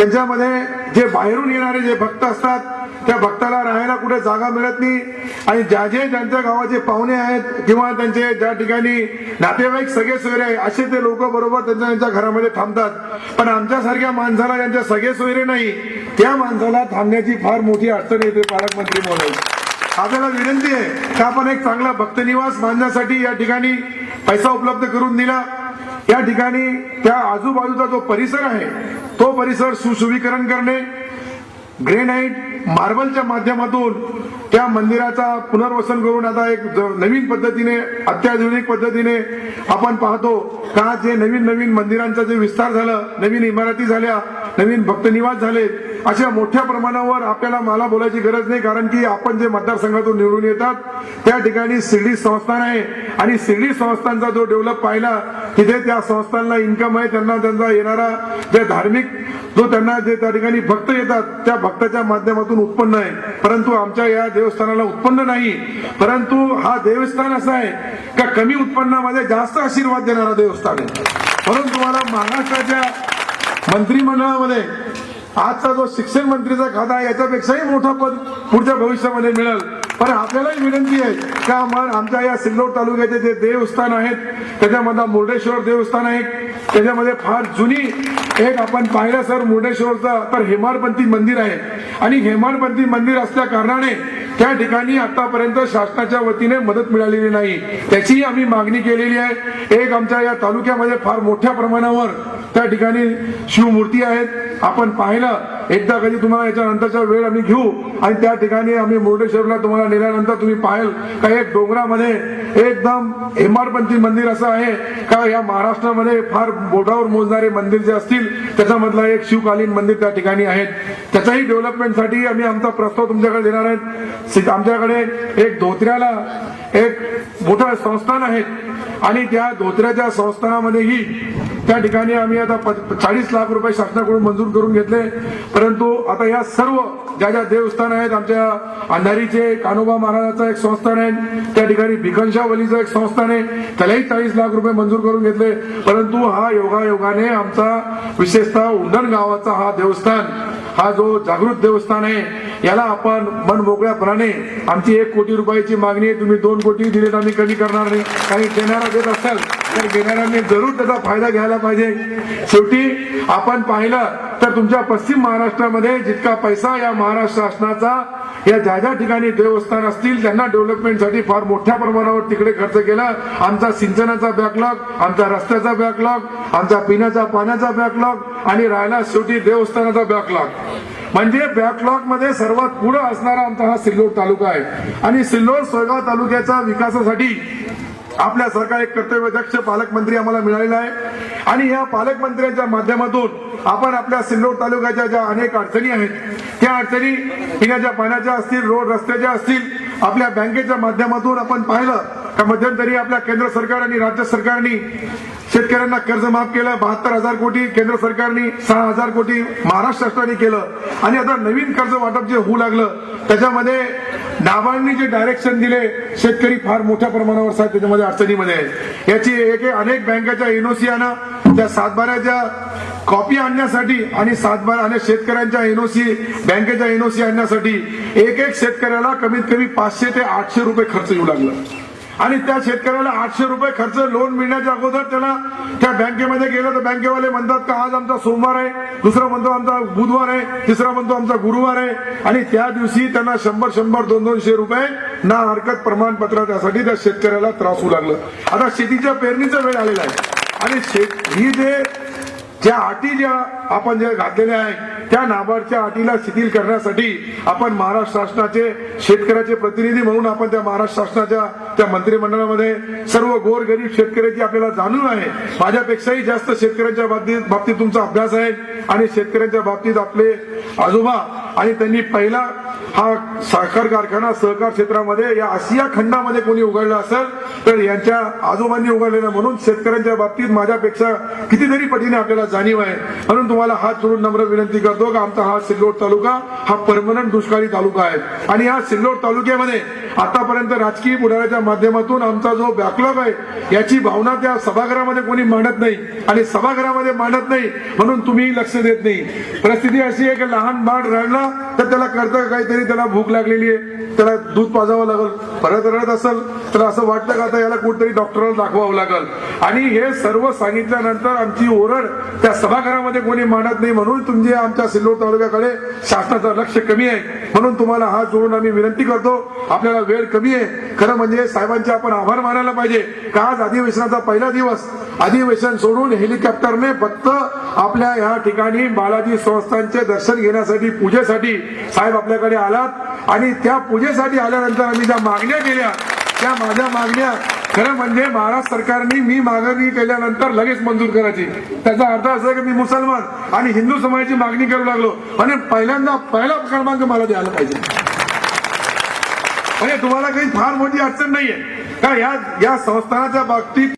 त्यांच्यामध्ये जे बाहेरून येणारे जे भक्त असतात त्या भक्ताला राहायला कुठे जागा मिळत नाही. आणि ज्या जे ज्यांच्या गावाचे पाहुणे आहेत किंवा त्यांचे ज्या ठिकाणी नातेवाईक सगळे सोयरे आहे असे ते लोक बरोबर त्यांच्या त्यांच्या घरामध्ये थांबतात. पण आमच्यासारख्या माणसाला ज्यांच्या सगळे सोयरे नाही त्या माणसाला थांबण्याची फार मोठी अडचण येते पालकमंत्री महोदय. आपल्याला विनंती आहे की आपण एक चांगला भक्तनिवास बांधण्यासाठी या ठिकाणी पैसा उपलब्ध करून दिला. या ठिकाणी त्या आजूबाजूचा जो परिसर आहे तो परिसर सुशुभीकरण करणे ग्रेनाईट मार्बलच्या माध्यमातून त्या मंदिराचा पुनर्वसन करून आता एक ज- नवीन पद्धतीने अत्याधुनिक पद्धतीने आपण पाहतो का जे नवीन नवीन मंदिरांचा जे विस्तार झालं नवीन इमारती झाल्या नवीन भक्तनिवास झाले अशा मोठ्या प्रमाणावर आपल्याला मला बोलायची गरज नाही कारण की आपण जे मतदारसंघातून निवडून येतात त्या ठिकाणी शिर्डी संस्थान आहे. आणि शिर्डी संस्थानचा जो डेव्हलप पाहिला तिथे त्या संस्थांना इन्कम आहे त्यांना त्यांचा येणारा जे धार्मिक जो त्यांना जे त्या ठिकाणी भक्त येतात त्या भक्ताच्या माध्यमातून उत्पन्न आहे. परंतु आमच्या या देवस्थानाला उत्पन्न नाही. परंतु हा देवस्थान असं आहे का कमी उत्पन्नामध्ये जास्त आशीर्वाद देणारा देवस्थान आहे. म्हणून तुम्हाला महाराष्ट्राच्या मंत्रिमंडळामध्ये आजचा जो शिक्षण मंत्रीचा खाता आहे याच्यापेक्षाही मोठं पद पुढच्या भविष्यामध्ये मिळेल. पण आपल्यालाही विनंती आहे का आम्हा- आमच्या या सिल्लोड तालुक्याचे जे देवस्थान आहेत त्याच्यामधला मुर्डेश्वर देवस्थान आहे. त्याच्यामध्ये फार जुनी एक आपण पाहिलं सर मुर्डेश्वरचं तर हेमाडपंथी मंदिर आहे. आणि हेमाडपंथी मंदिर असल्या कारणाने त्या ठिकाणी आतापर्यंत शासनाच्या वतीने मदत मिळालेली नाही. त्याचीही आम्ही मागणी केलेली आहे. एक आमच्या या तालुक्यामध्ये फार मोठ्या प्रमाणावर त्या ठिकाणी शिवमूर्ती आहेत. आपण पाहिलं एकदा कधी तुम्हाला याच्यानंतरचा वेळ आम्ही घेऊ आणि त्या ठिकाणी आम्ही मुर्डेश्वरला तुम्हाला नेल्यानंतर तुम्ही पाहिल का एक डोंगरामध्ये एकदम हेमाडपंथी मंदिर असं आहे का या महाराष्ट्रामध्ये फार बोटावर मोजणारे मंदिर जे असतील त्याच्यामधला एक शिवकालीन मंदिर त्या ठिकाणी आहेत. त्याच्याही डेव्हलपमेंटसाठी आम्ही आमचा प्रस्ताव तुमच्याकडे देणार आहेत. आमच्याकडे एक धोत्र्याला एक मोठं संस्थान आहे. आणि त्या धोत्र्याच्या संस्थानामध्येही त्या ठिकाणी आम्ही आता चाळीस लाख रुपये शासनाकडून मंजूर करून घेतले. परंतु आता या सर्व ज्या ज्या देवस्थान आहेत आमच्या अंधारीचे कानोबा महाराजाचं एक संस्थान आहे त्या ठिकाणी भिकनशावलीचं एक संस्थान आहे त्यालाही चाळीस लाख रुपये मंजूर करून घेतले. परंतु हा योगायोगाने आमचा विशेषतः उंडण गावाचा हा देवस्थान हा जो जागृत देवस्थान आहे याला आपण मन मोकळ्यापणाने आमची एक कोटी रुपयाची मागणी आहे तुम्ही दोन कोटी दिले तर आम्ही कमी करणार नाही. काही देणारा देत असाल तर घेणाऱ्यांनी जरूर त्याचा फायदा घ्यायला पाहिजे. शेवटी आपण पाहिलं तर तुमच्या पश्चिम महाराष्ट्रामध्ये जितका पैसा या महाराष्ट्र शासनाचा या ज्या ज्या ठिकाणी देवस्थान असतील त्यांना डेव्हलपमेंटसाठी फार मोठ्या प्रमाणावर तिकडे खर्च केला. आमचा सिंचनाचा बॅकलॉग आमचा रस्त्याचा बॅकलॉग आमचा पिण्याचा पाण्याचा बॅकलॉग आणि राहायला शेवटी देवस्थानाचा बॅकलॉग म्हणजे बॅकलॉगमध्ये सर्वात पुढे असणारा आमचा हा सिल्लोड तालुका आहे. आणि सिल्लोड सोयगाव तालुक्याच्या विकासासाठी आपल्या सरकार एक कर्तव्यदक्ष पालकमंत्री आम्हाला मिळालेला आहे. आणि या पालकमंत्र्यांच्या माध्यमातून आपण आपल्या सिल्लोड तालुक्याच्या ज्या अनेक अडचणी आहेत त्या अडचणी पिण्याच्या पाण्याच्या असतील रोड रस्त्याच्या असतील आपल्या बँकेच्या माध्यमातून आपण पाहिलं का मध्यंतरी आपल्या केंद्र सरकार आणि राज्य सरकारनी शेतकऱ्यांना कर्ज माफ केलं बहात्तर हजार कोटी केंद्र सरकारने सहा हजार कोटी महाराष्ट्र शासनाने केलं. आणि आता नवीन कर्ज वाटप जे होऊ लागलं त्याच्यामध्ये नाबार्डने जे डायरेक्शन दिले शेतकरी फार मोठ्या प्रमाणावर साहेब त्याच्यामध्ये अडचणीमध्ये आहेत. याची एक एक अनेक बँकेच्या एनओसी त्या सातबाऱ्याच्या कॉपी आणण्यासाठी आणि सातबारा आणि शेतकऱ्यांच्या एनओसी बँकेच्या एनओसी आणण्यासाठी एक एक शेतकऱ्याला कमीत कमी पाचशे ते आठशे रुपये खर्च येऊ लागला. आणि त्या शेतकऱ्याला आठशे रुपये खर्च लोन मिळण्याच्या अगोदर त्याला त्या बँकेमध्ये गेलं. तर बँकेवाले म्हणतात का आज आमचा सोमवार आहे. दुसरा म्हणतो आमचा बुधवार आहे. तिसरा म्हणतो आमचा गुरुवार आहे. आणि त्या दिवशी त्यांना शंभर शंभर दोन दोनशे रुपये ना हरकत प्रमाणपत्र त्यासाठी त्या शेतकऱ्याला त्रास होऊ लागलं. आता शेतीच्या पेरणीचा वेळ आलेला आहे. आणि शेत ही जे ज्या अटी ज्या आपण ज्या घातलेल्या आहेत त्या नाबार्डच्या अटीला शिथिल करण्यासाठी आपण महाराष्ट्र शासनाचे शेतकऱ्याचे प्रतिनिधी म्हणून आपण त्या महाराष्ट्र शासनाच्या त्या मंत्रिमंडळामध्ये सर्व गोरगरीब शेतकऱ्याची आपल्याला जाणून आहे. माझ्यापेक्षाही जास्त शेतकऱ्यांच्या बाबतीत बाबतीत तुमचा अभ्यास आहे आणि शेतकऱ्यांच्या बाबतीत आपले आजोबा आणि त्यांनी पहिला हा साखर कारखाना सहकार क्षेत्रामध्ये या आशिया खंडामध्ये कोणी उघडला असेल तर यांच्या आजोबांनी उघडलेला म्हणून शेतकऱ्यांच्या बाबतीत माझ्यापेक्षा कितीतरी पटीने आपल्याला जाणीव आहे. म्हणून तुम्हाला हात जोडून नम्र विनंती करतो की आमचा हा सिल्लोड तालुका हा परमनंट दुष्काळी तालुका आहे. आणि या सिल्लोड तालुक्यामध्ये आतापर्यंत राजकीय पुढाऱ्याच्या माध्यमातून आमचा जो बॅकलॉग आहे याची भावना त्या सभागृहामध्ये कोणी मांडत नाही आणि सभागृहामध्ये मांडत नाही म्हणून तुम्ही लक्ष देत नाही. परिस्थिती अशी आहे की लहान बाळ रडला तर त्याला कळतं काहीतरी त्याला भूक लागलेली आहे त्याला दूध पाजावं लागल परत रडत असेल तर असं वाटतं का आता याला कुठेतरी डॉक्टरला दाखवावं लागल? आणि हे सर्व सांगितल्यानंतर आमची ओरड त्या सभागृहामध्ये कोणी मांडत नाही म्हणून तुमचे आमच्या सिल्लोड तालुक्याकडे शासनाचं लक्ष कमी आहे. म्हणून तुम्हाला हात जोडून आम्ही विनंती करतो आपल्याला वेळ कमी आहे. खरं म्हणजे साहेबांचे आपण आभार मानायला पाहिजे का आज अधिवेशनाचा पहिला दिवस अधिवेशन सोडून हेलिकॉप्टरने फक्त आपल्या या ठिकाणी बालाजी संस्थांचे दर्शन घेण्यासाठी पूजेसाठी साहेब आपल्याकडे आलात आणि त्या पूजेसाठी आल्यानंतर आम्ही ज्या मागण्या केल्या त्या माझ्या मागण्या खरं म्हणजे महाराष्ट्र सरकारने मी मागणी केल्यानंतर लगेच मंजूर करायची. त्याचा अर्थ असा की मी मुसलमान आणि हिंदू समाजाची मागणी करू लागलो आणि पहिल्यांदा पहिला क्रमांक मला द्यायला पाहिजे. म्हणजे तुम्हाला काही फार मोठी अडचण नाहीये. का या या संस्थानाच्या बाबतीत